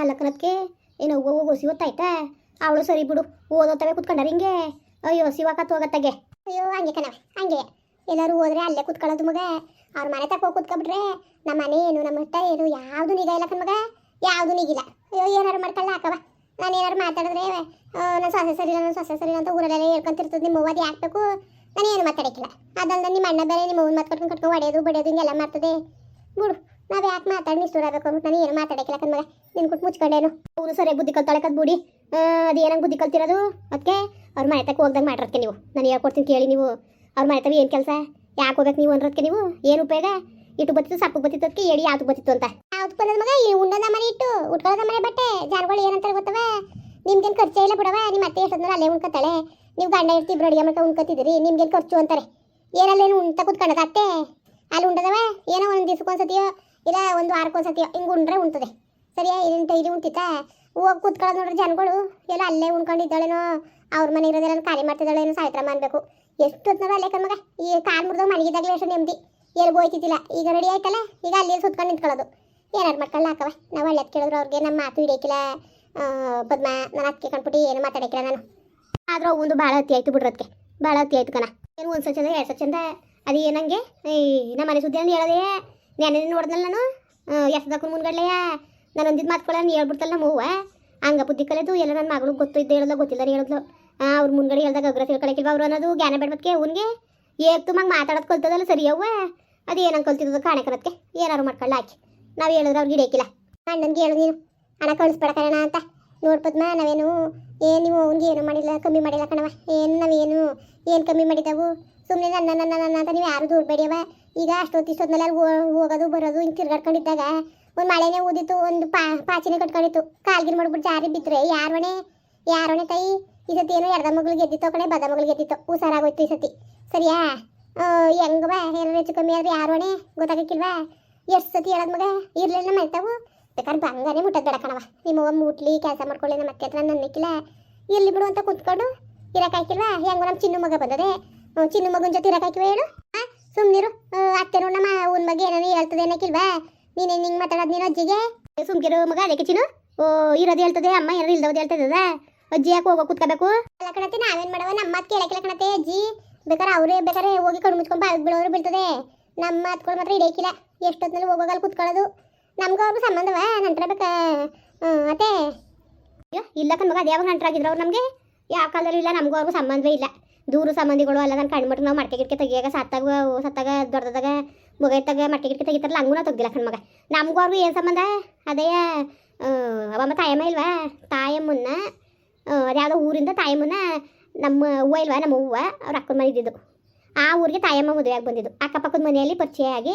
ಅಲ್ಲಕ್ಕನದ್ಕೆ ಏನು ಹೋಗೋ ಸಿವತ್ತಾಯ್ತಾ ಅವಳು ಸರಿ ಬಿಡು ಓದೋತವೆ ಕುತ್ಕೊಂಡಾರ ಹಿಂಗೆ. ಅಯ್ಯೋ ಸಿವಾಕತ್ ಹೋಗತ್ತಗೆ ಅಯ್ಯೋ, ಹಂಗೆ ಕಣವೆ ಹಂಗೆ. ಎಲ್ಲರೂ ಹೋದ್ರೆ ಅಲ್ಲೇ ಕುತ್ಕೊಳ್ಳೋದು ಮಗ. ಅವ್ರ ಮನೆ ತಕ್ಕ ಹೋಗಿ ಕುತ್ಕೊಬಿಟ್ರೆ ನಮ್ಮ ಮನೆ ಏನು, ನಮ್ಮ ಮಟ್ಟ ಏನು, ಯಾವುದು ನಿಗ ಇಲ್ಲ ಕಣ್ಮಗ ಯಾವುದು ನಿಗಿಲ್ಲ. ಅಯ್ಯೋ, ಏನಾರು ಮಾಡ್ಕೊಳ್ಳ ಹಾಕವ ನಾನು ಏನಾರು ಮಾತಾಡಿದ್ರೆ ನನ್ನ ಸೊಸೆ ಸರಿ ನನ್ನ ಸೊಸೆ ಸರಿ ಅಂತ ಊರಲ್ಲೆಲ್ಲ ಹೇಳ್ಕೊಂತಿರ್ತದೆ ನಿಮ್ಮ ಅವ್ವದು ಯಾಕಬೇಕು ನಾನು ಏನು ಮಾತಾಡಕ್ಕಿಲ್ಲ. ಅದಲ್ಲದೆ ನಿಮ್ಮ ಅಣ್ಣ ಬೇರೆ ನಿಮ್ಮ ಅವ್ವನ ಮಾತು ಕಟ್ಕೊಂಡು ಕಟ್ಕೊಂಡು ಹೊಡೆಯೋದು, ಬಡಿಯೋದು, ಹಿಂಗೆಲ್ಲ ಮಾಡ್ತದೆ. ಬಿಡು. ನಾವು ಯಾಕೆ ಮಾತಾಡಿ ಆಗಬೇಕು ಅಂದ್ಬಿಟ್ಟು ನಾನು ಏನು ಮಾತಾಡಕ್ಕಿಲ್ಲ ಮಗ. ನಿನ್ ಕುಟ್ ಮುಚ್ಕೊಂಡೇನು. ಅವನು ಸರಿ ಬುದ್ಧಿ ಕಲ್ತಾಳೆ ಬುಡಿ. ಅದು ಏನಂಗೆ ಬುದ್ಧಿ ಕಲ್ತಿರೋದು? ಅದಕ್ಕೆ ಅವ್ರ ಮನೆ ತಕ್ಕ ಹೋಗ್ದಂಗೆ ಮಾಡಿರೋದಕ್ಕೆ ನೀವು. ನಾನು ಹೇಳ್ಕೊಡ್ತೀನಿ ಕೇಳಿ ನೀವು. ಅವ್ರ ಮನೆ ತಗ ಏನು ಕೆಲಸ? ಯಾಕೆ ಹೋಗಕ್ಕೆ ನೀವು ಅನ್ನೋದಕ್ಕೆ ನೀವು? ಏನು ಉಪಯೋಗ? ಇಟ್ಟು ಬತ್ತಿತ್ತು, ಸಪ್ಪು ಬತ್ತಿತ್ತು ಅದಕ್ಕೆ ಎಡಿ ಯಾವ್ದು ಬತ್ತಿತ್ತು ಅಂತ. ಯಾವ್ದು ಬಂದದ ಮಗ, ಈ ಉಂಡದ ಮನೆ ಇಟ್ಟು, ಉಟ್ಕೊಳ್ಳೋದ ಮನೆ ಬಟ್ಟೆ. ಜನಗಳು ಏನಂತಾರೆ ಗೊತ್ತವ? ನಿಮ್ಗೇನು ಖರ್ಚೇ ಇಲ್ಲ ಬಿಡವ? ನಿಮ್ಮ ಅತ್ತೆ ಎಷ್ಟೊಂದ್ರೆ ಅಲ್ಲೇ ಉಣ್ಕೊತಾಳೆ. ನೀವು ಗಂಡ ಇರ್ತಿಬ್ರು ಅಡಿಗೆ ಮಾಡ್ಕೊಂಡು ಉಣ್ಕೊತಿದ್ದೀರಿ. ನಿಮ್ಗೇನು ಖರ್ಚು ಅಂತಾರೆ. ಏನಲ್ಲೇನು ಉಣ್ತ ಕೂತ್ಕೊಂಡದ ಅತ್ತೆ? ಅಲ್ಲಿ ಉಂಡದವ? ಏನೋ ಒಂದು ದಿವ್ಸಕ್ಕೊಂದ್ಸತಿಯೋ ಇಲ್ಲ, ಒಂದು ವಾರಕ್ಕೊಂದ್ಸತಿ ಹಿಂಗೆ ಉಂಡ್ರೆ ಉಣ್ತದೆ. ಸರಿಯಾ ಇದನ್ನ ಇಲ್ಲಿ ಉಂಟಿತಾ? ಹೋಗಿ ಕೂತ್ಕೊಳ್ಳೋದು ನೋಡ್ರಿ ಜನಗಳು. ಎಲ್ಲ ಅಲ್ಲೇ ಉಣ್ಕೊಂಡಿದ್ದಾಳೇನೋ, ಅವ್ರ ಮನೆ ಇರೋದೆಲ್ಲ ಖಾಲಿ ಮಾಡ್ತಿದ್ದಾಳೇನೋ ಸಾಯಿತ್ರ ಅನ್ಬೇಕು. ಎಷ್ಟು ಹೊತ್ನಾಗ ಅಲ್ಲೇ ಕಣ್ಮಗ ಈ ಕಾಲು ಮುರಿದಾಗ ಮನೆಗಿದ್ದಾಗಲೇ ಎಷ್ಟು ನೆಮ್ಮದಿ ಎಲ್ಲಿ ಹೋಯ್ತಿದ್ದಿಲ್ಲ. ಈಗ ರೆಡಿ ಆಯ್ತಲ್ಲ? ಈಗ ಅಲ್ಲಿ ಸುತ್ಕೊಂಡು ನಿಂತ್ಕೊಳ್ಳೋದು. ಏನಾರು ಮಾಡ್ಕೊಳ್ಳ ಹಾಕವ ನಾವು ಒಳ್ಳೆದು ಕೇಳಿದ್ರು ಅವ್ರಿಗೆ ನಮ್ಮ ಮಾತು ಹಿಡಿಯಕ್ಕಿಲ್ಲ ಪದ್ಮ, ನಾನು ಅದಕ್ಕೆ ಕಂಡ್ಬಿಟ್ಟು ಏನು ಮಾತಾಡಕ್ಕಿಲ್ಲ ನಾನು. ಆದ್ರೆ ಒಂದು ಭಾಳ ಅತಿ ಆಯ್ತು ಬಿಡ್ರದಕ್ಕೆ ಭಾಳ ಅತಿ ಆಯ್ತು ಕಣ. ಏನು ಒಂದು ಸ್ವಚ್ಛ ಎರಡು ಸ್ವಚ್ಛ ಅದು ಏನಂಗೆ ಈ ನಮ್ಮ ಮನೆ ಸುದ್ದಿ ಹೇಳೋದೇ ನೆನೆ ನೋಡ್ದಲ್ಲ ನಾನು? ಎಸ್ದಾಕು ಮುನ್ಗಡ್ಲೆಯ ನಾನು ಒಂದಿದ್ದು ಮಾತ್ಕೊಳ್ಳ ನೀ ಹೇಳ್ಬಿಡ್ತಲ್ಲ ನಮ್ಮ ಹೂವ ಹಂಗ ಬುದ್ಧಿ ಕಲಿತು ಎಲ್ಲ ನನ್ನ ಮಗಳು ಗೊತ್ತು ಇದ್ದೆ ಹೇಳೋದು ಗೊತ್ತಿಲ್ಲ ಹೇಳಿದ್ಲು ಅವ್ರ ಮುನ್ಗಡೆ ಹೇಳ್ದಾಗ ಅಗ್ರ ತಿಳ್ಕೊಳಕಿಲ್ವ ಅವ್ರು ಅನ್ನೋದು? ಜ್ಞಾನ ಬೇಡದಕ್ಕೆ ಅವನಿಗೆ? ಏಕ್ತು ಮಗ ಮಾತಾಡೋದು ಕಲ್ತದಲ್ಲ ಸರಿ ಅವ್ವ? ಅದು ಏನಂಗೆ ಕಲ್ತಿದ್ದು ಕಲತ್ಕೆ ಏನಾರು ಮಾಡ್ಕೊಳ್ಳ ಹಾಕಿ ನಾವು ಹೇಳಿದ್ರೆ ಅವ್ರಿಗೆ ಹಿಡಿಯಕ್ಕಿಲ್ಲ ಅಣ್ಣನ್ಗೆ ಹೇಳು ನೀನು. ಹಣ ಕಳಿಸ್ಬೇಡಕಣ ಅಂತ. ನೋಡ್ಪದ್ಮ ನಾವೇನು ಏನು ನೀವು ಅವ್ನಿಗೆ ಏನು ಮಾಡಿಲ್ಲ, ಕಮ್ಮಿ ಮಾಡಿಲ್ಲ ಕಣವ ಏನು ನಾವೇನು ಏನು ಕಮ್ಮಿ ಮಾಡಿದ್ದಾವು ಸುಮ್ಮನೆ ನನ್ನ ನನ್ನ ನನ್ನ ಅಂತ ನೀವು ಯಾರು ದೂರ ಬೇಡಿಯವ ಈಗ ಅಷ್ಟೊತ್ತು ಇಷ್ಟೊತ್ತಿನಲ್ಲಿ ಅಲ್ಲಿ ಹೋಗೋದು ಬರೋದು ಹಿಂಗೆ ತಿರ್ಗಾಡ್ಕೊಂಡಿದ್ದಾಗ ಒಂದು ಮಳೆನೇ ಊದಿತ್ತು, ಒಂದು ಪಾ, ಪಾಚಿನೇ ಕಟ್ಕೊಂಡಿತ್ತು. ಕಾಲ್ಗಿರ್ ಮಾಡ್ಬಿಟ್ಟು ಜಾರಿ ಬಿದ್ದರೆ ಯಾರೋಣೆ ಯಾರೋಣೆ ತಾಯಿ? ಈ ಸತಿ ಏನೋ ಎರಡ ಮಗಳು ಗೆದ್ದಿತ್ತು ಕಣೆ ಬದ ಮಗಳು ಗೆದ್ದಿತ್ತು? ಹುಷಾರಾಗೋಯ್ತು ಈ ಸತಿ. ಸರಿಯಾ? ಹೆಂಗವ ಏನಾರು ಹೆಚ್ಚು ಕಮ್ಮಿ ಆದ್ರೆ ಯಾರೋಣೆ ಗೊತ್ತಾಗಕ್ಕಿಲ್ವಾ? ಎಷ್ಟು ಸತಿ ಹೇಳೋದು ಮಗ? ಇರ್ಲಿಲ್ಲ ಆಯ್ತಾವು ಬೇಕಾದ್ರೆ ಬಂಗಾನೆ ಮುಟ್ಟದ ಬೇಡ ಕಣವ ನಿಮ್ಮ ಅವ್ವ ಮುಟ್ಲಿ ಕೆಲಸ ಮಾಡ್ಕೊಳ್ಳಿ, ನಮ್ಮ ಅತ್ತೆ ಹತ್ರ ನನ್ನಕ್ಕಿಲ್ಲ ಇರ್ಲಿ ಬಿಡು ಅಂತ ಕುತ್ಕೊಂಡು ಇರಕ್ಕಾಕಿಲ್ವಾ ಹೆಂಗೋ ನಮ್ಮ ಚಿನ್ನು ಮಗ ಬಂದದೆ. ಚಿನ್ನು ಮಗನ ಜೊತೆ ಇರಕ್ಕಾಕಿವ ಹೇಳು? ಸುಮ್ಮನಿರು ಅತ್ತೆ ನೋಡ್ ನಮ್ಮ ಅವನ ಬಗ್ಗೆ ಏನಾರು ಹೇಳ್ತದೆ ಅನ್ನಕ್ಕಿಲ್ವಾ? ನೀನೇ ಹಿಂಗೆ ಮಾತಾಡೋದು ನೀನು ಅಜ್ಜಿಗೆ? ಸುಮ್ಕಿರು ಮಗ ಅದಕ್ಕೆ ಚಿನ್ನು ಓ, ಇರೋದು ಹೇಳ್ತದೆ, ಅಮ್ಮ ಏನಾರು ಇಲ್ದವ್ದು ಹೇಳ್ತದ ಅಜ್ಜಿ ಯಾಕೆ ಹೋಗೋ ಕೂತ್ಕೋಬೇಕು? ಅಲ್ಲ ಕಣತೆ ನಾವೇನ್ ಮಾಡವ ನಮ್ಮ ಮಾತು ಕೇಳಕ್ಕಿಲ್ಲ ಕಣತೆ ಅಜ್ಜಿ. ಬೇಕಾದ್ರೆ ಅವರೇ ಬೇಕಾದ್ರೆ ಹೋಗಿ ಕಣ್ಣು ಮುಚ್ಕೊಂಡು ಬಾಗಿ ಬಿಡೋರು ಬೀಳ್ತದೆ. ನಮ್ಮ ಮಾತುಗಳು ಮಾತ್ರ ಹಿಡಿಯಕ್ಕಿಲ್ಲ ಎಷ್ಟೊತ್ತಿನಲ್ಲಿ ಹೋಗೋಗಲ್ಲಿ ಕುತ್ಕೊಳ್ಳೋದು. ನಮ್ಗೆ ಸಂಬಂಧವ? ನಂತರ ಬೇಕಾ? ಅತ್ತೆ? ಅಯ್ಯೋ, ಇಲ್ಲ ಕಣ್ಮಗ ಅದು ಯಾವಾಗ ನಂಟರಾಗಿದ್ರು ಅವ್ರು ನಮಗೆ? ಯಾವ ಕಾಲದಲ್ಲೂ ಇಲ್ಲ, ನಮಗೂ ಅವ್ರಿಗೂ ಸಂಬಂಧವೇ ಇಲ್ಲ. ದೂರ ಸಂಬಂಧಿಗಳು ನಾನು ಕಣ್ಮಟ್ಟು ನಾವು ಮಡಕೆ ಗಿಡಕೆ ತೆಗಿಯಾಗ ಸತ್ತಾಗ ಸತ್ತಾಗ, ದೊಡ್ಡದಾಗ, ಮುಗೈತಾಗ ಮಟ್ಟಿಗೆ ಗಿಡಕೆ ತೆಗಿತಾರಲ್ಲ, ಹಂಗೂ ನಾವು ತೆಗ್ದಿಲ್ಲ ಕಣ್ಮಗ ನಮಗೂ ಅವ್ರಿಗೂ ಏನು ಸಂಬಂಧ? ಅದೇ ಅವಮ್ಮ ತಾಯಮ್ಮ ಇಲ್ವಾ? ತಾಯಮ್ಮನ್ನ ಅದ್ಯಾವುದೋ ಊರಿಂದ ತಾಯಮ್ಮನ ನಮ್ಮ ಹೂವ ಇಲ್ವಾ, ನಮ್ಮ ಹೂವ ಅವ್ರ ಅಕ್ಕನ ಮನೆ ಇದ್ದಿದ್ದು. ಆ ಊರಿಗೆ ತಾಯಮ್ಮ ಮದುವೆಯಾಗಿ ಬಂದಿದ್ದು. ಅಕ್ಕಪಕ್ಕದ ಮನೆಯಲ್ಲಿ ಪರಿಚಯ ಆಗಿ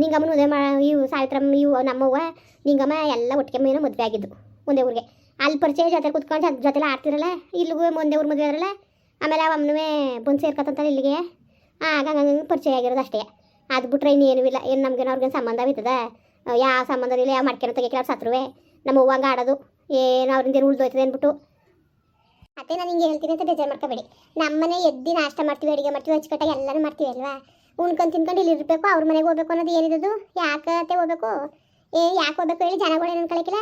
ನಿಂಗಮ್ಮನ ಮದುವೆ ಮಾ, ಇವು ಸಾವಿತ್ರಮ್ಮ, ಇವು ನಮ್ಮವ್ವ ನಿಂಗಮ್ಮ ಎಲ್ಲ ಒಟ್ಟಿಗೆ ಮೀನು ಮದುವೆ ಆಗಿದ್ದು ಒಂದೇ ಊರಿಗೆ. ಅಲ್ಲಿ ಪರಿಚಯ ಜೊತೆ ಕುತ್ಕೊಂಡು ಜೊತೆ ಜೊತೆಲ್ಲ ಆಡ್ತಿರಲ್ಲ ಇಲ್ಲಿಗೂ ಒಂದೇ ಊರು ಮದುವೆ ಆದ್ರಲ್ಲ ಆಮೇಲೆ ಅವಮ್ಮನೂ ಬಂದು ಸೇರ್ಕೊತಂತಾರೆ ಇಲ್ಲಿಗೆ. ಆಗ ಹಂಗಂಗೆ ಪರಿಚಯ ಆಗಿರೋದು ಅಷ್ಟೇ. ಅದು ಬಿಟ್ರೆ ಇನ್ನೇನು ಇಲ್ಲ. ಏನು ನಮ್ಗೇನು ಅವ್ರಿಗೇನು ಸಂಬಂಧ ಬಿತ್ತದ ಯಾವ ಸಂಬಂಧ ಇಲ್ಲ. ಯಾವ ಮಾಡ್ಕೊಂಡು ತೆಗಿಯಕ್ಕೆ ಅವ್ರು ಸತ್ರುವೆ. ನಮ್ಮ ಹೂವಂಗೆ ಆಡೋದು. ಏನು ಅವ್ರಿಂದ ಉಳ್ದೋಯ್ತದೆ ಅಂದ್ಬಿಟ್ಟು. ಅದೇ ನಾನು ಹಿಂಗೆ ಹೇಳ್ತೀನಿ ಅಂತ ಬೇಜಾರು ಮಾಡ್ಕೋಬೇಡಿ. ನಮ್ಮನೆ ಎದ್ದಿ ನಾಷ್ಟ ಮಾಡ್ತೀವಿ, ಅಡುಗೆ ಮಾಡ್ತೀವಿ, ಅಚ್ಚುಕಟ್ಟಾಗಿ ಎಲ್ಲರೂ ಮಾಡ್ತೀವಿ ಅಲ್ವಾ? ಉಣ್ಕೊಂಡು ತಿನ್ಕೊಂಡು ಇಲ್ಲಿ ಇರಬೇಕು, ಅವ್ರ ಮನೆಗೆ ಹೋಗ್ಬೇಕು ಅನ್ನೋದು ಏನಿರೋದು ಯಾಕತ್ತೆ ಹೋಗ್ಬೇಕು? ಏ, ಯಾಕೆ ಹೋಗ್ಬೇಕು ಹೇಳಿ ಜನಗಳು ಏನು ಅನ್ಕೊಳಕಿಲ್ಲ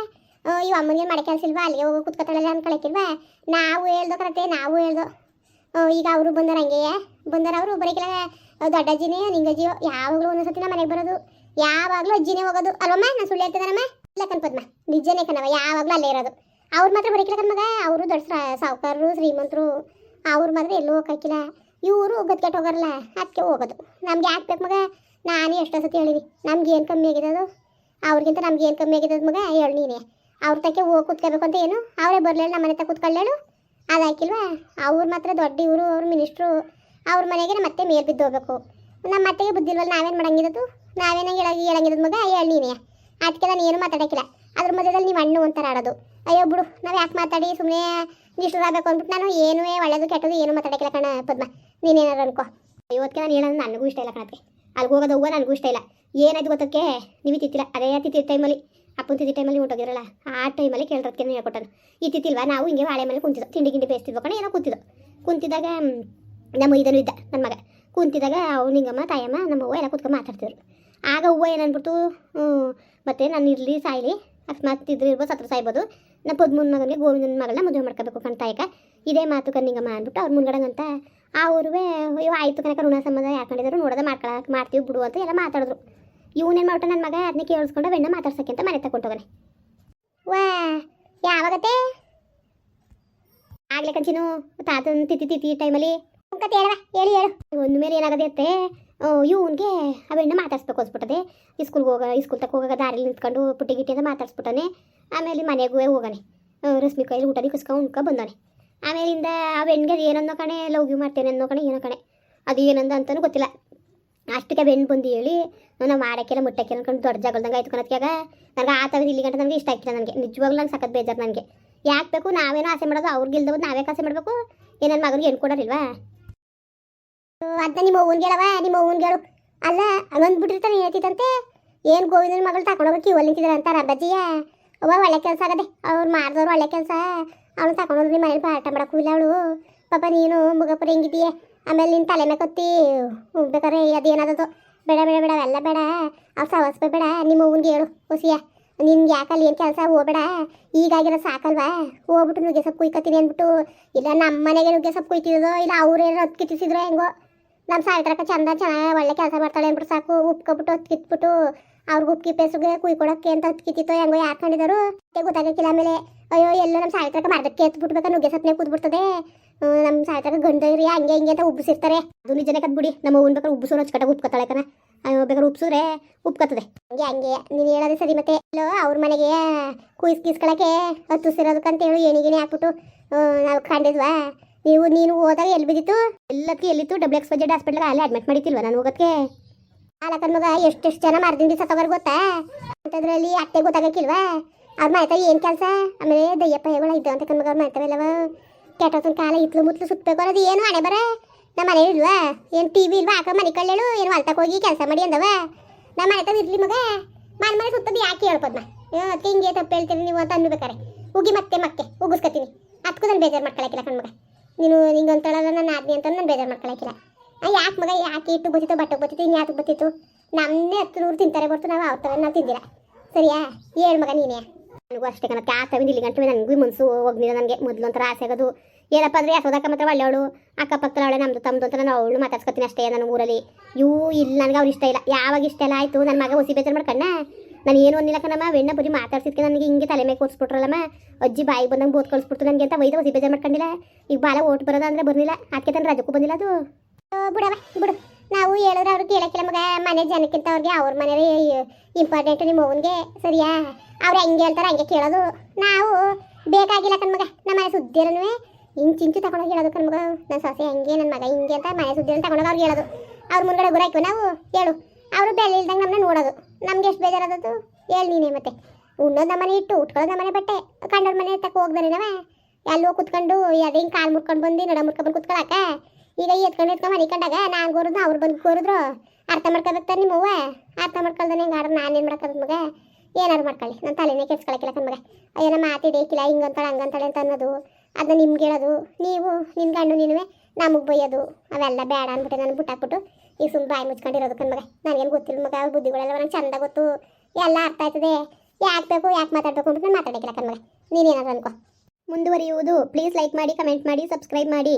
ಇವ್ ಅಮ್ಮನಿಗೆ ಮಡೆ ಕೆಲಸ ಇಲ್ವಾ? ಅಲ್ಲಿಗೆ ಹೋಗಿ ಕುತ್ಕೊತಾಳಲ್ಲ ಅನ್ಕೊಳಕಿಲ್ವಾ ನಾವು ಹೇಳ್ದೋ ಕರತ್ತೆ ನಾವು ಹೇಳ್ದೋ. ಈಗ ಅವರು ಬಂದಾರ ಹಂಗೆಯೇ ಬಂದಾರ ಅವರು ಬರೀಕಿಲ್ಲ ದೊಡ್ಡ ಅಜ್ಜಿನೇ ನಿಂಗಜ್ಜಿಯೋ ಯಾವಾಗಲೂ ಒಂದೊಂದ್ಸತಿ ನಮ್ಮ ಮನೆಗೆ ಬರೋದು. ಯಾವಾಗಲೂ ಅಜ್ಜಿನೇ ಹೋಗೋದು. ಅಲ್ವಮ್ಮ ನಾನು ಸುಳ್ಳು ಹೇಳ್ತಿದ್ದಾನಮ್ಮ? ಇಲ್ಲ ಕನ್ಪದ್ಮ ನಿಜನೇ ಕಣವ ಯಾವಾಗಲೂ ಅಲ್ಲೇ ಇರೋದು. ಅವ್ರು ಮಾತ್ರ ಬರೀಕಿಲ್ಲ ಕಣ್ಮಗ ಅವರು ದೊಡ್ಡ ಸಾವುಕಾರರು, ಶ್ರೀಮಂತರು, ಅವ್ರು ಮಾತ್ರ ಎಲ್ಲೂ ಹೋಗಕ್ಕಿಲ್ಲ ಇವರು ಗದ್ಗೆಟ್ಟು ಹೋಗಾರಲ್ಲ ಅದಕ್ಕೆ ಹೋಗೋದು. ನಮ್ಗೆ ಯಾಕೆ ಬೇಕು ಮಗ? ನಾನೇ ಎಷ್ಟೋ ಸತಿ ಹೇಳಿನಿ, ನಮ್ಗೆ ಏನು ಕಮ್ಮಿ ಆಗಿದದು ಅವ್ರಿಗಿಂತ ನಮ್ಗೆ ಏನು ಕಮ್ಮಿ ಆಗಿದೆ ಮಗ? ಹೇಳು ನೀನೇ. ಅವ್ರ ತಕ್ಕೆ ಹೋಗಿ ಕೂತ್ಕೋಬೇಕು ಅಂತ ಏನು? ಅವರೇ ಬರಲಿಲ್ಲ ನಮ್ಮ ಮನೆ ತಕ್ಕ ಕುತ್ಕೊಳ್ಳೇಳು. ಅದಾಕಿಲ್ವಾ? ಅವ್ರು ಮಾತ್ರ ದೊಡ್ಡ ಇವರು, ಅವ್ರ ಮಿನಿಸ್ಟ್ರು, ಅವ್ರ ಮನೆಗೆ ಮತ್ತೆ ಮೇಲ್ ಬಿದ್ದು ಹೋಗ್ಬೇಕು. ನಮ್ಮ ಮತ್ತೆಗೆ ಬುದ್ಧಿ ಇಲ್ವಲ್ಲ, ನಾವೇನು ಮಾಡಂಗಿರೋದು ನಾವೇನ ಹೇಳಂಗಿ ಹೇಳಂಗಿರೋದು ಮಗ? ಹೇಳಿ ನೀನೇ. ಅದಕ್ಕೆ ನಾನು ಏನು ಮಾತಾಡೋಕ್ಕಿಲ್ಲ. ಅದ್ರ ಮಧ್ಯದಲ್ಲಿ ನೀವು ಹಣ್ಣು ಒಂಥರ ಆಡೋದು. ಅಯ್ಯೋ, ಬಿಡು, ನಾವು ಯಾಕೆ ಮಾತಾಡಿ ಸುಮ್ಮನೆ ನಿಷ್ಠರಾಗಬೇಕು ಅಂದ್ಬಿಟ್ಟು ನಾನು ಏನೂ ಒಳ್ಳೇದು ಕೆಟ್ಟದು ಏನು ಮಾತಾಡೋಕ್ಕಿಲ್ಲ ಕಣ ಪದ್ಮ. ನೀನೇನಾರು ಅನ್ಕೋ. ಇವತ್ತಿಗೆ ನಾನು ಹೇಳೋದು ನನಗೂ ಇಷ್ಟ ಇಲ್ಲ ಕಣಕ್ಕೆ ಅಲ್ಲಿಗೆ ಹೋಗೋದು ಹೂವು ನನಗೂ ಇಷ್ಟ ಇಲ್ಲ. ಏನಾಯ್ತು ಗೊತ್ತಕ್ಕೆ ನೀವು ತಿತ್ತಿಲ್ಲ. ಅದೇ ತಿತ್ತಿ ಟೈಮಲ್ಲಿ ಅಪ್ಪನ ತಿದ್ದಿ ಟೈಮಲ್ಲಿ ಹೊಂಟೋಗಿರಲ್ಲ ಆ ಟೈಮಲ್ಲಿ ಕೇಳಿರೋದಕ್ಕೆ ಹೇಳ್ಕೊಟ್ಟನು. ಈ ತಿತ್ತಿಲ್ವಾ ನಾವು ಹಿಂಗೆ ವಾಳೆ ಮೇಲೆ ಕುಂತಿದ್ದೋ, ತಿಂಡಿ ಗಿಂಡಿ ಬೇಯಿಸ್ತಿದ್ವು ಕಣ, ಏನೋ ಕೂತಿದ್ದೋ. ಕುಂತಿದ್ದಾಗ ನಮ್ಮ ಇದನ್ನು ಇದ್ದ ನನ್ನ ಮಗ. ಕುಂತಿದ್ದಾಗ ಅವ್ನು ನಿಂಗಮ್ಮ, ತಾಯಮ್ಮ, ನಮ್ಮ ಅವ್ವ ಎಲ್ಲ ಕುತ್ಕೊಂಡು ಮಾತಾಡ್ತಿದ್ರು. ಆಗ ಹೂವು ಏನನ್ಬಿಟ್ಟು ಹ್ಞೂ, ಮತ್ತೆ ನಾನು ಇರಲಿ, ಸಾಯ್ಲಿ, ಅಕಸ್ಮಾತ್ ಇದ್ರೆ ಇರ್ಬೋದು, ಸತ್ರ ಸಾಯ್ಬೋದು ನಾ ಪದ್ಮೂನ್ ಮಗನಿಗೆ ಗೋವಿಂದನ ಮಗಳನ್ನ ಮದುವೆ ಮಾಡ್ಕೋಬೇಕು ಕಣ್ತಾಯಕ ಇದೇ ಮಾತು ಕಣ್ಣಿಂಗಮ್ಮ ಅಂದ್ಬಿಟ್ಟು ಅವ್ರ ಮುಂದ್ಗಡಂಗಂತ, ಆ ಊರುವೆ, ಅಯ್ಯೋ, ಆಯಿತು ಕನಕ ಋಣ ಸಂಬಂಧ ಯಾಕೊಂಡಿದ್ರು ನೋಡೋದ ಮಾಡ್ಕೊಳಕ್ಕೆ ಮಾಡ್ತೀವಿ ಬಿಡು ಅಂತ ಎಲ್ಲ ಮಾತಾಡಿದ್ರು. ಇವನೇನು ಮಾಡ್ಟ ನನ್ನ ಮಗ ಅದನ್ನೇ ಕೇಳಿಸ್ಕೊಂಡು ಬೆಣ್ಣ ಮಾತಾಡ್ಸಕ್ಕೆ ಅಂತ ಮನೆ ತಗೊಂಡೋಗನೆ ವಾ, ಯಾವಾಗತ್ತೆ? ಆಗ್ಲೇ ಕಂಚಿನು ತಾತನ ತಿತ್ತಿ ತಿತ್ತಿ ಟೈಮಲ್ಲಿ. ಕತೆ ಹೇಳವ ಹೇಳಿ ಹೇಳು. ಒಂದು ಮೇಲೆ ಏನಾಗದೈತೆ ಇವನ್ಗೆ ಆ ಬೆಣ್ಣ ಮಾತಾಡ್ಸ್ಬೇಕು ಅನ್ಸ್ಬಿಟ್ಟದೆ. ಇಸ್ಕೂಲ್ಗೆ ಹೋಗ ಸ್ಕೂಲ್ ತಕ್ಕ ಹೋಗಾಗ ದಾರಿಲಿ ನಿಂತ್ಕೊಂಡು ಪುಟ್ಟಿ ಗಿಟ್ಟಿ ಅಂತ ಮಾತಾಡ್ಸ್ಬಿಟ್ಟನೆ ಆಮೇಲೆ ಮನೆಗೂ ಹೋಗಾನೆ ರಶ್ಮಿ ಕೈಲಿ ಊಟ ದಿಕ್ಕಿಸ್ಕೊಂಡು ಉಣ್ಕೊ ಬಂದಾನೆ ಆಮೇಲಿಂದ ಆ ಬೆಣ್ಣಿಗೆ ಏನನ್ನೋ ಕಣೆ, ಲವ್ ಮಾಡ್ತೇನೆ ಅನ್ನೋ ಕಣೆ, ಏನೋ ಕಣೆ. ಅದು ಏನಂದ ಅಂತಲೂ ಗೊತ್ತಿಲ್ಲ. ಅಷ್ಟಕ್ಕೆ ಬೆಣ್ಣು ಬಂದು ಹೇಳಿ ನಾನು ಮಾಡಕ್ಕೆಲ್ಲ ಮುಟ್ಟಕ್ಕೆ ಅನ್ಕೊಂಡು ದೊಡ್ಡ ಜಾಗಲ್ದಂಗೆ ಆಯ್ತು ಕಣತ್ಯಾಗ ನನಗೆ ಆ ಥರದ ಇಲ್ಲಿ ಗಂಟೆ ನನಗೆ ಇಷ್ಟ ಆಗಿಲ್ಲ ನನಗೆ. ನಿಜವಾಗ್ಲೂ ನಂಗೆ ಸಖತ್ ಬೇಜಾರು ನನಗೆ. ಯಾಕೆ ಬೇಕು ನಾವೇನೋ ಆಸೆ ಮಾಡೋದು ಅವ್ರಿಗೆ ಇಲ್ದವ ನಾವೇ ಆಸೆ ಮಾಡಬೇಕು. ಏನು ನನ್ನ ಮಗನಿಗೆ ಹೆಣ್ಣು ಕೊಡೋರಿಲ್ವಾ ಅದನ್ನ ನಿಮ್ಮ ಹೇಳವ ನಿಮ್ಮ ಹೇಳು ಅಲ್ಲ ಅಂದ್ಬಿಟ್ಟಿರ್ತಾನೆ ಹೇಳ್ತಿತ್ತಂತೆ ಏನು ಗೋವಿಂದನ ಮಗಳು ತಗೊಂಡೋಗಕ್ಕೆ ಅಲ್ಲಿ ನಿಂತಿದ್ದಾರೆ ಅಂತಾರೆ ಅಬ್ಬಜ್ಜಿಯ ಅವ್ವ, ಒಳ್ಳೆ ಕೆಲಸ ಆಗದೆ. ಅವ್ರು ಮಾಡಿದವ್ರು ಒಳ್ಳೆ ಕೆಲಸ. ಅವಳು ತಗೊಂಡೋದ್ರಿ ಮನೇಲಿ ಪಾಠ ಮಾಡೋಕ್ಕೂ ಇಲ್ಲ ಅವಳು. ಪಾಪ ನೀನು ಮುಗಪುರ ಹೆಂಗಿದೀಯ ಆಮೇಲೆ ನಿನ್ನ ತಲೆ ಮೇಲೆ ಕೊತ್ತಿ ಬೇಕಾದ್ರೆ ಅದೇನದದು ಬೇಡ ಬೇಡ ಬೇಡ, ಅವೆಲ್ಲ ಬೇಡ. ಅವು ಸವಸ್ಬೇ ಬೇಡ. ನಿಮ್ಮ ಅವ್ನಿಗೆ ಹೇಳು ಹುಸಿಯ ನಿನ್ಗೆ ಯಾಕಲ್ಲಿ ಏನು ಕೆಲಸ? ಹೋಗ್ಬೇಡ. ಈಗಾಗಿರೋ ಸಾಕಲ್ವಾ? ಹೋಗ್ಬಿಟ್ಟು ನುಗ್ಗೆ ಸೊಪ್ಪು ಕುಯ್ಕೊತೀನಿ ಅಂದ್ಬಿಟ್ಟು, ಇಲ್ಲ ನಮ್ಮ ಮನೆಗೆ ನುಗ್ಗೆ ಸೊಪ್ಪು ಕುಯ್ತಿದ್ದು ಇಲ್ಲ ಅವ್ರೇನು ಹೊತ್ತು ಕಿತ್ತಿಸಿದ್ರು ಹೆಂಗೋ. ನಮ್ಮ ಸಾವಿತ್ರಕ್ಕ ಚಂದ, ಚೆನ್ನಾಗಿ ಒಳ್ಳೆ ಕೆಲಸ ಮಾಡ್ತಾಳೆ ಅಂದ್ಬಿಟ್ಟು ಸಾಕು. ಉಪ್ಕೊಬಿಟ್ಟು ಹೊತ್ತು ಕಿತ್ಬಿಟ್ಟು, ಅವ್ರಿಗೆ ಉಪ್ಕಿ ಪೇಸುಗೆ ಕುಯ್ಕೊಡೋಕ್ಕೆ ಅಂತ ಹೊತ್ತು ಕಿತ್ತಿತ್ತು ಹೆಂಗೋ ಯಾಕೆ ಮತ್ತೆ ಗೊತ್ತಾಗಕ್ಕಿಲ್ಲ ಆಮೇಲೆ. ಅಯ್ಯೋ, ಎಲ್ಲೋ ನಮ್ಮ ಸಾವಿತ್ರಕ್ಕ ಮರದಕ್ಕೆ ಎತ್ಬಿಟ್ಬೇಕಾ ನುಗ್ಗೆ ಸೊಪ್ಪನೆ ಕೂತ್ಬಿಡ್ತದೆ ನಮ್ಮ ಸಾಯ್ತಾರ ಗಂಡಗ್ರಿ ಹಂಗೆ ಹಿಂಗೆ ಅಂತ ಉಬ್ಬಿಸಿರ್ತಾರೆ. ಅದು ನಿಜನೇ ಕದ್ಬಿಡಿ ನಮ್ಮ ಅವ್ನ ಬೇಕಾದ್ರೆ ಉಬ್ಬಸೋನ ಕಣ. ಅಯ್ಯೋ ಬೇಕಾದ್ರೆ ಉಬ್ಸಿದ್ರೆ ಉಪ್ಕತ್ತದೆ ಹಂಗೆ ಹಂಗೆ. ನೀನು ಹೇಳೋದೇ ಸರಿ ಮತ್ತೆ. ಇಲ್ಲೋ, ಅವ್ರ ಮನೆಗೆ ಕುಯ್ಸ್ ಕೀಸ್ಕೊಳಕ್ಕೆ ಹತ್ತಿಸಿರೋದಕ್ಕಂತ ಹೇಳು ಏನಿಗೇನೆ ಹಾಕ್ಬಿಟ್ಟು ನಾವು ಕಂಡಿದ್ವಾ ನೀವು, ನೀನು ಹೋದಾಗ ಎಲ್ಲಿ ಬಿದ್ದಿತ್ತು? ಎಲ್ಲಕ್ಕೆ ಎಲ್ಲಿತ್ತು? ಡಬ್ಲ್ಯೂ ಎಕ್ಸ್ ಬಜೆಟ್ ಹಾಸ್ಪಿಟಲ್ ಅಲ್ಲೇ ಅಡ್ಮಿಟ್ ಮಾಡಿತಿಲ್ವಾ ನಾನು ಹೋಗೋದಕ್ಕೆ ಅಲ್ಲ ಮಗ, ಎಷ್ಟೆಷ್ಟು ಜನ ಮರ್ದಿಂದ ದಿವಸ ತಗೋರ್ ಗೊತ್ತಾ? ಅಂತದ್ರಲ್ಲಿ ಅತ್ತೆ ಗೊತ್ತಾಗಕ್ಕಿಲ್ವಾ? ಅವ್ರ ಮನೆ ಏನು ಕೆಲಸ? ಆಮೇಲೆ ದಯ್ಯಪ್ಪ ಹೇಗಳ ಅಂತ ಕಣ್ಮಗ ಅವ್ರು ಮನೆತವೆಲ್ಲವ ಕೆಟ್ಟೊತ್ತನ ಕಾಲ ಇತ್ಲು ಮುತ್ಲು ಸುತ್ತಬೇಕು ಅನ್ನೋದು ಏನು ಹಣೆ ಬರ? ನಮ್ಮ ಮನೆ ಇಲ್ವಾ? ಏನು ಟಿ ವಿ ಇಲ್ವಾ? ಆಕ ಮನೆ ಕಳ್ಳೇಳು? ಏನು ಹೊಲ್ತಕ್ಕೆ ಹೋಗಿ ಕೆಲಸ ಮಾಡಿ ಅಂದವ? ನಮ್ಮ ಮನೆ ತಂದು ಇರ್ಲಿ ಮಗ. ಮನೆ ಮನೆ ಸುತ್ತದ ಯಾಕೆ ಹೇಳ್ಕೊದ್ನ? ಅದಕ್ಕೆ ಹಿಂಗೆ ತಪ್ಪು ಹೇಳ್ತೀನಿ ನೀವು ಅಂತ ಅನ್ಬೇಕಾರೆ. ಉಗಿ ಮತ್ತೆ ಮಕ್ಕೆ, ಉಗಿಸ್ಕೊತೀನಿ. ಅದಕ್ಕೂ ನಾನು ಬೇಜಾರು ಮಾಡ್ಕೊಳಕಿಲ್ಲ ಕಣ್ಮಗ ನೀನು ನಿಂಗೆ ಅಂತಳಲ್ಲ ನನ್ನ ಆದ್ನಿ ಅಂತ ನಾನು ಬೇಜಾರು ಮಾಡ್ಕೊಳಕಿಲ್ಲ. ಯಾಕೆ ಮಗ? ಯಾಕೆ ಇಟ್ಟು ಬತ್ತಿತ್ತು ಬಟ್ಟೆ ಬತ್ತಿತ್ತು ಇನ್ನು ಯಾಕೆ ಬತ್ತಿತ್ತು ನಮ್ಮನ್ನೇ ಹತ್ತು ನೂರು ತಿಂತಾರೆ ಬರ್ತು ನಾವು ಅವ್ರ ನಾವು ತಿಂದಿರ ಸರಿಯಾ? ಹೇಳು ಮಗ ನೀನೇ. ನನಗೂ ಅಷ್ಟೇ ಕಣಕ್ಕೆ ಆ ತವಿಂದ ಇಲ್ಲಿ ಗಂಟೆ ನನಗೂ ಮನಸ್ಸು ಹೋಗ್ನಿಲ್ಲ ನನಗೆ. ಮೊದಲು ಒಂಥರ ಆಸೆ ಆಗೋದು. ಏನಪ್ಪ ಅಂದರೆ ಯಶೋದಕ್ಕ ಮಾತ್ರ ಒಳ್ಳೆಯವಳು ಅಕ್ಕಪಕ್ಕದ ಅವಳೆ ನಮ್ಮದು ತಮ್ಮದು ಅಂತ ನಾನು ಅವಳು ಮಾತಾಡ್ಸ್ಕೊತೀನಿ ಅಷ್ಟೇ ನನ್ನ ಊರಲ್ಲಿ. ಇವು ಇಲ್ಲ, ನನಗೆ ಅವ್ರು ಇಷ್ಟ ಇಲ್ಲ. ಯಾವಾಗ ಇಷ್ಟ ಎಲ್ಲ ಆಯಿತು. ನನ್ನ ಮಗ ಹುಸಿ ಬೇಜಾರು ಮಾಡ್ಕಣ್ಣ ನಾನು ಏನು ಅನ್ನಿಲ್ಲ ಕಣಮ್ಮ. ಬೆಣ್ಣ ಬರೀ ಮಾತಾಡ್ಸಿದ್ಕೆ ನನಗೆ ಹಿಂಗೆ ತಲೆ ಮೇಲೆ ಕೂರಿಸ್ಬಿಟ್ರಲ್ಲಮ್ಮ. ಅಜ್ಜಿ ಬಾಯಿಗೆ ಬಂದಂಗೆ ಬೋತ್ ಕಳಿಸ್ಬಿಡ್ತು ನನಗೆ ಅಂತ ವೈದ್ಯ ಹುಸಿ ಬೇಜಾರು ಮಾಡ್ಕೊಂಡಿಲ್ಲ. ಈಗ ಬಾಲ ಓಟ್ ಬರೋದ ಅಂದರೆ ಬರಲಿಲ್ಲ. ಅದಕ್ಕೆ ತಾನು ರಜಕ್ಕೂ ಬಂದಿಲ್ಲ ಅದು. ಬಿಡವ ಬಿಡು. ನಾವು ಹೇಳಿದ್ರೆ ಅವ್ರು ಕೇಳಕ್ಕಿಲ್ಲ ಮಗ. ಮನೆ ಜನಕ್ಕಿಂತ ಅವ್ರಿಗೆ ಅವ್ರ ಮನೆ ಇಂಪಾರ್ಟೆಂಟ್ ನಿಮ್ಮ ಅವನಿಗೆ ಸರಿಯಾ? ಅವ್ರು ಹೆಂಗೆ ಹೇಳ್ತಾರೆ ಹಂಗೆ ಕೇಳೋದು. ನಾವು ಬೇಕಾಗಿಲ್ಲ ಕಣ್ಮಗ ನಮ್ಮ ಮನೆ ಸುದ್ದಿರನು ಇಂಚಿಂಚು ತಗೊಂಡೋಗಿ ಹೇಳೋದು ಕಣ್ಮಗ ನನ್ನ ಸೊಸೆ ಹಂಗೆ ನನ್ನ ಮಗ ಹಿಂಗೆ ಅಂತ ಮನೆ ಸುದ್ದಿರನ್ನು ತಗೊಂಡೋಗಿ ಅವ್ರಿಗೆ ಹೇಳೋದು. ಅವ್ರ ಮುಂದ್ಗಡೆ ಗುರಾಯ್ಕು ನಾವು ಹೇಳು. ಅವರು ಬೆಲೆ ಇಲ್ದಂಗೆ ನಮ್ಮನ್ನ ನೋಡೋದು. ನಮ್ಗೆ ಎಷ್ಟು ಬೇಜಾರದದು ಹೇಳಿ ನೀನೇ ಮತ್ತೆ. ಉಣ್ಣೋದು ನಮ್ಮನೆ ಇಟ್ಟು, ಉಟ್ಕೊಳ್ಳೋದು ನಮ್ಮನೆ ಬಟ್ಟೆ. ಕಂಡೋರ್ ಮನೆ ತಕ್ಕ ಹೋಗ್ದಾರೆ ಎಲ್ಲೋ ಕುತ್ಕೊಂಡು, ಅದೇ ಹಿಂಗೆ ಕಾಲು ಮುರ್ಕೊಂಡು ಬಂದು, ನಡ ಮುಟ್ಕೊಂಡು ಬಂದು ಕುತ್ಕೊಳಕ ಈಗ ಎತ್ಕೊಂಡು ಎತ್ಕೊಂಡು ಮನೆ ಕಂಡಾಗ ನಾನು ಗೋರಿದ್ರು ಅವ್ರು ಬಂದು ಕೋರಿದ್ರು ಅರ್ಥ ಮಾಡ್ಕೋಬೇಕು ನಿಮ್ಮ ಅವ್ವ ಅರ್ಥ ಮಾಡ್ಕೊಳ್ದಾನೆ ಹಿಂಗೆ ಆಡ್ರೆ ನಾನೇನು ಮಾಡ್ಕೋದು ಮಗ? ಏನಾದ್ರು ಮಾಡ್ಕೊಳ್ಳಿ. ನನ್ನ ತಲೆನೇ ಕೆಡ್ಸ್ಕೊಳಕಿಲ್ಲ ಕಣ್ಮಗ ಅಯ್ಯೋ, ನಮ್ಮ ಮಾತಿಡೇಕಿಲ್ಲ ಹಿಂಗಂತಾಳೆ ಹಂಗಂತಾಳೆ ಅಂತ ಅನ್ನೋದು. ಅದನ್ನ ನಿಮ್ಗೆ ಹೇಳೋದು ನೀವು ನಿನ್ನ ಗಂಡು ನೀನುವೆ ನಮಗೆ ಬೈಯೋದು. ಅವೆಲ್ಲ ಬೇಡ ಅಂದ್ಬಿಟ್ಟು ನಾನು ಬಿಟ್ಟಾಕ್ಬಿಟ್ಟು ಈಗ ಸುಮ್ಮ ಬಾಯಿ ಮುಚ್ಕೊಂಡಿರೋದು ಕಣ್ಮಗ ನನಗೇನು ಗೊತ್ತಿಲ್ಲ ಮಗ, ಅವ್ರ ಬುದ್ಧಿಗಳೆಲ್ಲ ನನಗೆ ಚಂದ ಗೊತ್ತು. ಎಲ್ಲ ಅರ್ಥ ಆಯ್ತದೆ. ಯಾಕೆ ಬೇಕು, ಯಾಕೆ ಮಾತಾಡಬೇಕು ಅಂತ ನಾನು ಮಾತಾಡೋಕ್ಕಿಲ್ಲ ಕಣ್ಮಗ ನೀನೇನಾದ್ರು ಅನ್ಕೋ. ಮುಂದುವರಿಯುವುದು. ಪ್ಲೀಸ್ ಲೈಕ್ ಮಾಡಿ, ಕಮೆಂಟ್ ಮಾಡಿ, ಸಬ್ಸ್ಕ್ರೈಬ್ ಮಾಡಿ.